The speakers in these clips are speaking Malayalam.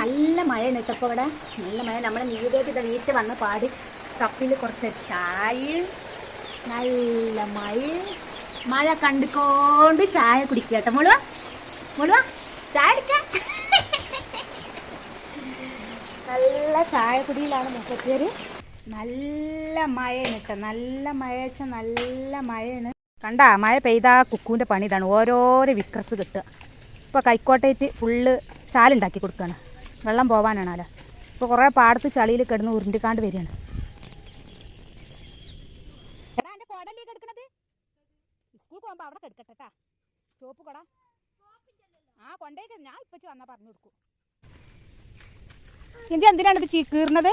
നല്ല മഴയാണ് കേട്ടോ ഇപ്പോൾ ഇവിടെ. നല്ല മഴ. നമ്മൾ നീരേക്ക് തെളിയിട്ട് വന്ന് പാടി കപ്പിൽ കുറച്ച് ചായ. നല്ല മഴ. മഴ കണ്ടുകൊണ്ട് ചായ കുടിക്കുക കേട്ടോ. മുഴുവ മുഴുവ ചായ എടുക്കാം നല്ല ചായ കുടിയിലാണ് മുപ്പത്തേര് നല്ല മഴയാണ് കേട്ടോ. നല്ല മഴ വെച്ചാൽ നല്ല മഴയാണ്. കണ്ടാ മഴ പെയ്താ കുക്കുവിന്റെ പണി ഇതാണ്. ഓരോരോ വിക്രസ് കിട്ടുക. ഇപ്പോൾ കൈക്കോട്ടയിട്ട് ഫുള്ള് ചാലുണ്ടാക്കി കൊടുക്കുകയാണ് വെള്ളം പോവാനാണല്ലോ. ഇപ്പോൾ കുറേ പാടത്ത് ചളിയിൽ കിടന്ന് ഉരുണ്ടിക്കാണ്ട് വരികയാണ്. എടാ എന്റെ കുടലേ കിടക്കണത്? സ്കൂൾ പോകുമ്പോൾ അവിടെ കിടക്കട്ടെ ചോപ്പ് കൊട. ആ കൊണ്ടേക്ക്. ഞാൻ ഇപ്പച്ച് വന്നാൽ പറഞ്ഞു കൊടുക്കും. ഇഞ്ചി എന്തിനാണ് ഇത് ചീ കീറുന്നത്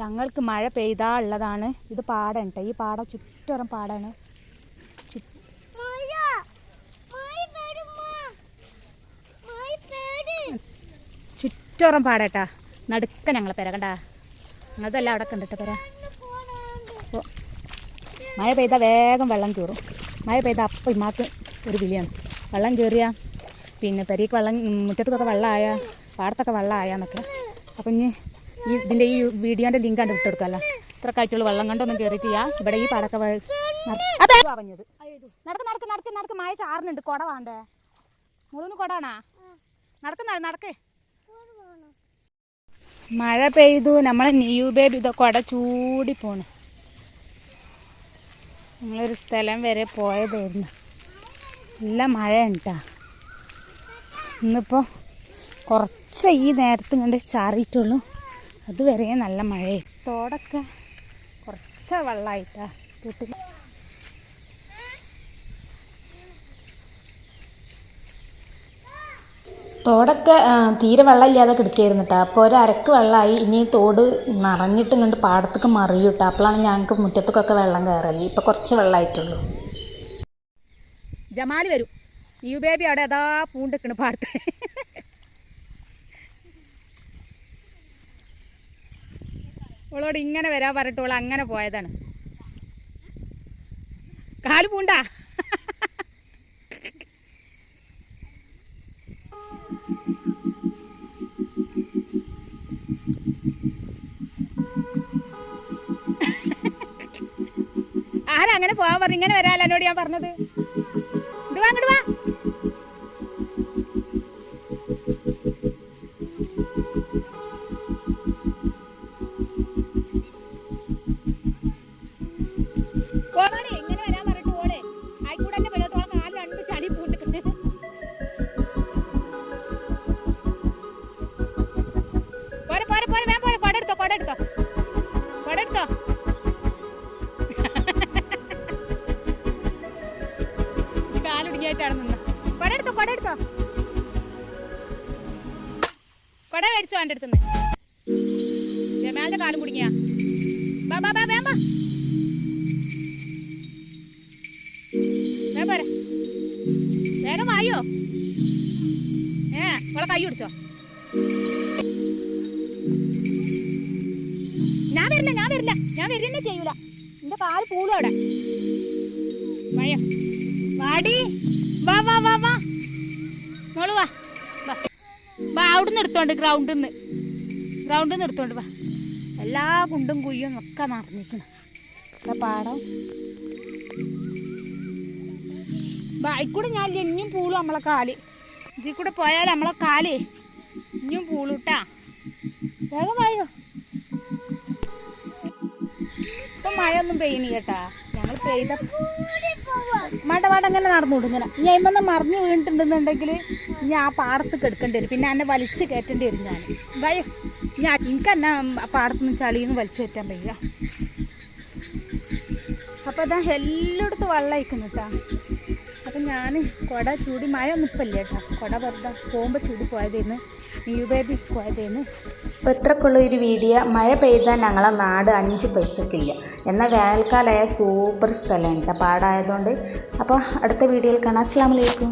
ഞങ്ങൾക്ക് മഴ പെയ്താ ഉള്ളതാണ്. ഇത് പാടം കേട്ടോ ഈ പാടം ചുറ്റോറം പാടാണ്. ചുറ്റോറം പാടേട്ടാ. നടുക്ക ഞങ്ങളെ പെര കണ്ടാ? ഞങ്ങളതെല്ലാം അവിടെ കണ്ടിട്ട് പെര. ഓ മഴ പെയ്താൽ വേഗം വെള്ളം കയറും മഴ പെയ്താൽ അപ്പം ഇമ്മാക്ക് ഒരു വിളിയാണ്. വെള്ളം കയറിയ പിന്നെ പെരീക്ക് വെള്ളം മുറ്റത്തൊക്കെ വെള്ളമായ പാടത്തൊക്കെ വെള്ളമായെന്നൊക്കെ അപ്പം ഇനി ഈ ഇതിന്റെ ഈ വീഡിയോന്റെ ലിങ്ക് കണ്ട് വിട്ടെടുക്കാമല്ലോ ഇത്ര കാറ്റുള്ള വെള്ളം കണ്ടൊന്നും കയറിയിട്ടില്ല ഇവിടെ ഈ പാടൊക്കെ പറഞ്ഞത് നടക്ക് നടക്ക് നടക്ക് നടക്ക്. മഴ ചാറിനുണ്ട്. കുട വേണ്ടേ? മുഴുവൻ കുടാണാ? നടക്ക് നടക്കേ നടക്ക്. മഴ പെയ്തു നമ്മളെ ന്യൂ ബേബി ഇതൊക്കെ അവിടെ ചൂടി പോണ്. ഞങ്ങളൊരു സ്ഥലം വരെ പോയതായിരുന്നു. നല്ല മഴ ഉണ്ടാ ഇന്നിപ്പോൾ കുറച്ച് ഈ നേരത്തും കണ്ട് ചാറിയിട്ടുള്ളൂ. അതുവരെ നല്ല മഴയായി തോടൊക്കെ കുറച്ച് വെള്ളമായിട്ടാ വീട്ടിൽ തോടൊക്കെ തീരെ വെള്ളമില്ലാതെ കിടക്കായിരുന്നു കേട്ടോ അപ്പോൾ ഒരു അരക്ക് വെള്ളമായി. ഇനി തോട് നിറഞ്ഞിട്ട് കണ്ട് പാടത്തേക്ക് മറിയും കേട്ടോ അപ്പോഴാണ് ഞങ്ങൾക്ക് മുറ്റത്തേക്കൊക്കെ വെള്ളം കയറൽ ഇപ്പം കുറച്ച് വെള്ളമായിട്ടുള്ളൂ ജമാൽ വരും. ന്യൂ ബേബി അവിടെ അതാ പൂണ്ടിക്കണ് പാടത്ത്? ഓളോട് ഇങ്ങനെ വരാൻ പറഞ്ഞിട്ട് അങ്ങനെ പോയതാണ്. കാൽ പൂണ്ടാ? അങ്ങനെ പോവാൻ പറഞ്ഞു. ഇങ്ങനെ വരാല്ല എന്നോട് ഞാൻ പറഞ്ഞത്. ഇങ്ങട് വാ വാ. ഓളോടെ ഇങ്ങനെ വരാൻ പറഞ്ഞിട്ട് ഓളെ ആയിക്കൂടെ തന്നെ കൊട എടുത്തോ. കൊട മേടിച്ചോ എന്റെ അടുത്തുനിന്ന് ജമാലിന്റെ കാലും കുടുങ്ങിയ. ബാ ബാ ബാ വേം ബാ. വേഗം പോരെ. വേഗം വായോ. ഏ അവളെ കൈ പിടിച്ചോ. ഞാൻ വരില്ല ഞാൻ വരില്ല. ഞാൻ വരുന്നേ ചെയ്യൂല. എന്റെ കാൽ പൂളും അവിടെ. മഴ വാടി. വാ വാ വാ വാ. മോൾ വാ. വാ. അവിടുന്ന് എടുത്തോണ്ട് ഗ്രൗണ്ടിൽ നിന്ന് ഗ്രൗണ്ടിൽ നിന്ന് എടുത്തോണ്ട് വാ. എല്ലാ കുണ്ടും കുയ്യും ഒക്കെ നിറഞ്ഞിരിക്കണം. ഇവിടെ പാടം? ബായിക്കൂടെ ഞാൻ ഇനിയും പൂളും നമ്മളെ കാൽ. ഇതിൽ കൂടെ പോയാൽ നമ്മളെ കാൽ. ഇനിയും പൂളൂട്ടാ വേഗം വായോ. ഇപ്പൊ ഒന്നും പെയ്യണി കേട്ടാ പെയ്ത മട മട അങ്ങനെ നടന്നുവിടും ഇങ്ങനെ. ഇനി അയിമെന്ന് മറിഞ്ഞു വീണിട്ടുണ്ടെന്നുണ്ടെങ്കിൽ ഇനി ആ പാടത്ത് കെടുക്കേണ്ടി വരും. പിന്നെ എന്നെ വലിച്ച് കയറ്റേണ്ടി വരും ഞാൻ. ഭയ ഞാൻ എനിക്ക് എന്നെ ആ പാടത്തുനിന്ന് ചളിന്ന് വലിച്ചു കയറ്റാൻ വയ്യ. അപ്പോൾ അതാ എല്ലായിടത്തും വെള്ളം അയക്കുന്നു കേട്ടോ. അപ്പം ഞാൻ കുട ചൂടി മഴ ഒന്നും ഇപ്പം ഇല്ല കേട്ടോ. കുട വെറുതെ പോകുമ്പോൾ ചൂടി പോയതായിരുന്നു ന്യൂ ബേബി പോയതായിരുന്നു ഇപ്പോൾ ഇത്രക്കുള്ള ഒരു വീഡിയോ മഴ പെയ്താൽ ഞങ്ങളെ നാട് അഞ്ച് പൈസക്കില്ല എന്നാൽ വേനൽക്കാലമായ സൂപ്പർ സ്ഥലമാണ് കേട്ടോ പാടായതുകൊണ്ട്. അപ്പോൾ അടുത്ത വീഡിയോയിൽ കാണാം. അസ്സാം വലൈക്കും